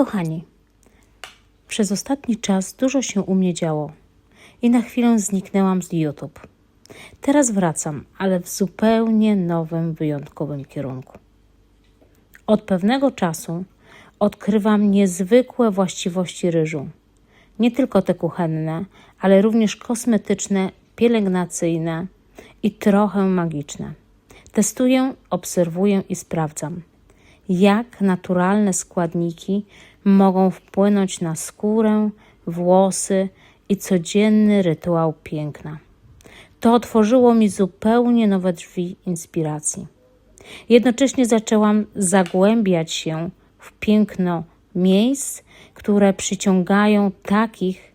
Kochani, przez ostatni czas dużo się u mnie działo i na chwilę zniknęłam z YouTube. Teraz wracam, ale w zupełnie nowym, wyjątkowym kierunku. Od pewnego czasu odkrywam niezwykłe właściwości ryżu. Nie tylko te kuchenne, ale również kosmetyczne, pielęgnacyjne i trochę magiczne. Testuję, obserwuję i sprawdzam, jak naturalne składniki mogą wpłynąć na skórę, włosy i codzienny rytuał piękna. To otworzyło mi zupełnie nowe drzwi inspiracji. Jednocześnie zaczęłam zagłębiać się w piękno miejsc, które przyciągają takich,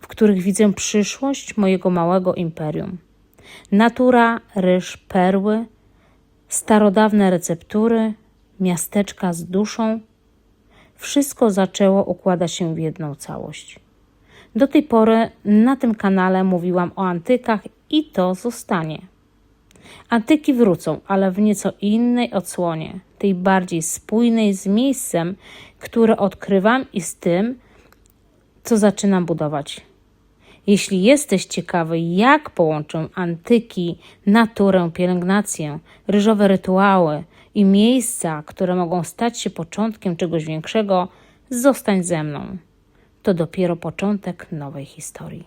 w których widzę przyszłość mojego małego imperium. Natura, ryż, perły, starodawne receptury, miasteczka z duszą wszystko zaczęło układać się w jedną całość. Do tej pory na tym kanale mówiłam o antykach i to zostanie. Antyki wrócą, ale w nieco innej odsłonie, tej bardziej spójnej z miejscem, które odkrywam i z tym, co zaczynam budować. Jeśli jesteś ciekawy, jak połączę antyki, naturę, pielęgnację, ryżowe rytuały i miejsca, które mogą stać się początkiem czegoś większego, zostań ze mną. To dopiero początek nowej historii.